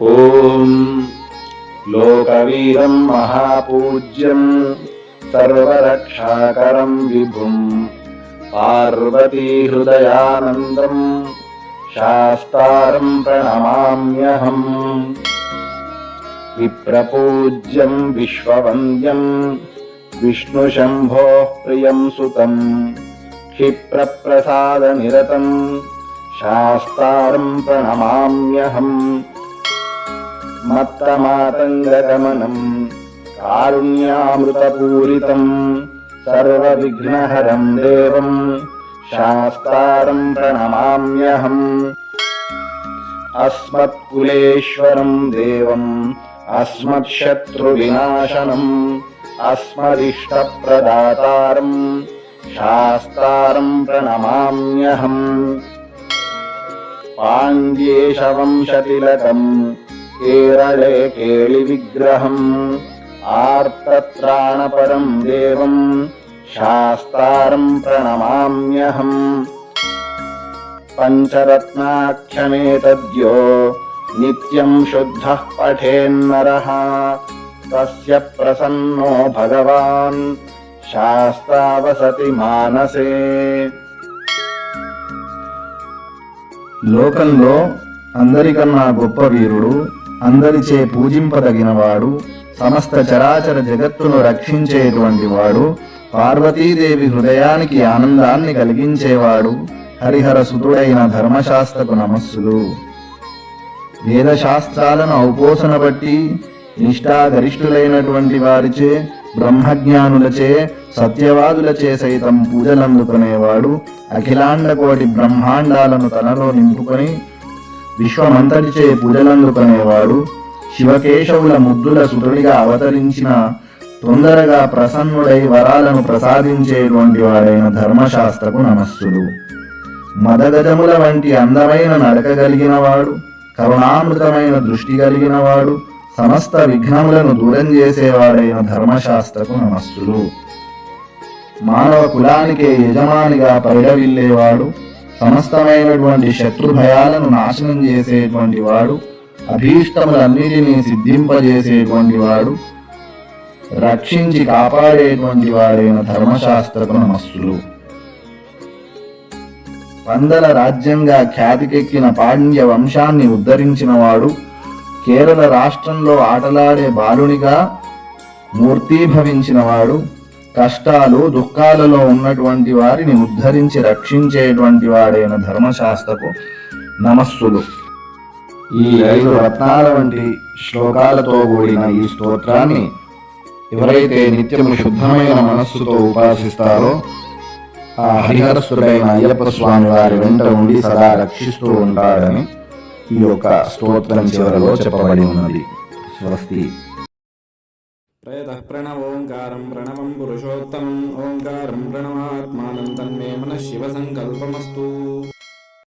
ॐ लोकवीरम् महापूज्यम् सर्वरक्षाकरम् विभुम् पार्वतीहृदयानन्दम् शास्तारम् प्रणमाम्यहम् विप्रपूज्यम् विश्ववन्द्यम् विष्णुशम्भोः प्रियम् सुतम् क्षिप्रप्रसादनिरतम् शास्तारम् प्रणमाम्यहम् मत्तमातङ्गगमनम् कारुण्यामृतपूरितम् सर्वविघ्नहरं देवं शास्तारं प्रणमाम्यहम् अस्मत्कुलेश्वरं देवम् अस्मत्शत्रुविनाशनम् अस्मदिष्टप्रदातारम् शास्तारं प्रणमाम्यहम् पाण्ड्येशवंशतिलकम् केरळे केळिविग्रहम् आर्तत्राणपरं देवं शास्तारं प्रणमाम्यहम् पञ्चरत्नाख्यमेतद्यो नित्यं शुद्धः पठेन्नरः तस्य प्रसन्नो भगवान् शास्ता वसति मानसे లోకంలో అందరికన్నా గొప్ప వీరుడు అందరిచే పూజింపదగినవాడు సమస్త చరాచర జగత్తును రక్షించేటువంటి వాడు పార్వతీదేవి హృదయానికి ఆనందాన్ని కలిగించేవాడు హరిహర సుతుడైన ధర్మశాస్త్రకు నమస్సులు. వేదశాస్త్రాలను ఔపోసన బట్టి నిష్ఠాగరిష్ఠులైనటువంటి వారిచే బ్రహ్మజ్ఞానులచే సత్యవాదులచే సైతం పూజలందుకునేవాడు అఖిలాండ కోటి బ్రహ్మాండాలను తనలో నింపుకొని విశ్వమంతటిచే పూజలందుకునేవాడు. శివకేశవుల ముద్దుల సుతుడిగా అవతరించిన తొందరగా ప్రసన్నుడై వరాలను ప్రసాదించేటువంటి వాడైన ధర్మశాస్త్రకు నమస్సులు. మదగజముల వంటి అందమైన నడక కలిగినవాడు కరుణామృతమైన దృష్టి కలిగినవాడు సమస్త విఘ్నములను దూరం చేసేవాడైన ధర్మశాస్త్రకు నమస్సులు. మానవ కులానికే యజమానిగా పరిడవిల్లేవాడు సమస్తమైనటువంటి శత్రు భయాలను నాశనం చేసేటువంటి వాడు అభీష్టములన్నిటినీ సిద్ధింపజేసేటువంటి వాడు రక్షించి కాపాడేటువంటి వాడైన ధర్మశాస్త్రకు నమస్సులు. పందల రాజ్యంగా ఖ్యాతికెక్కిన పాండ్య వంశాన్ని ఉద్ధరించిన వాడు కేరళ రాష్ట్రంలో ఆటలాడే బాలునిగా మూర్తీభవించిన వాడు కష్టాలు దుఃఖాలలో ఉన్నటువంటి వారిని ఉద్ధరించి రక్షించేటువంటి వాడైన ధర్మశాస్త్రకు నమస్సులు. ఈ ఐదు రత్నాల వంటి శ్లోకాలతో కూడిన ఈ స్తోత్రాన్ని ఎవరైతే నిత్యము శుద్ధమైన మనస్సుతో ఉపాసిస్తారో ఆ హరిహరసుడైన అయ్యప్ప స్వామి వారి వెంట ఉండి సదా రక్షిస్తూ ఉంటాడని ఈ యొక్క స్తోత్రం చివరలో చెప్పబడి ఉన్నది. స్వస్తి. प्रयतः प्रणवोङ्कारं प्रणवं पुरुषोत्तमम् ओङ्कारं प्रणवात्मानं तन्मे मनः शिवसङ्कल्पमस्तु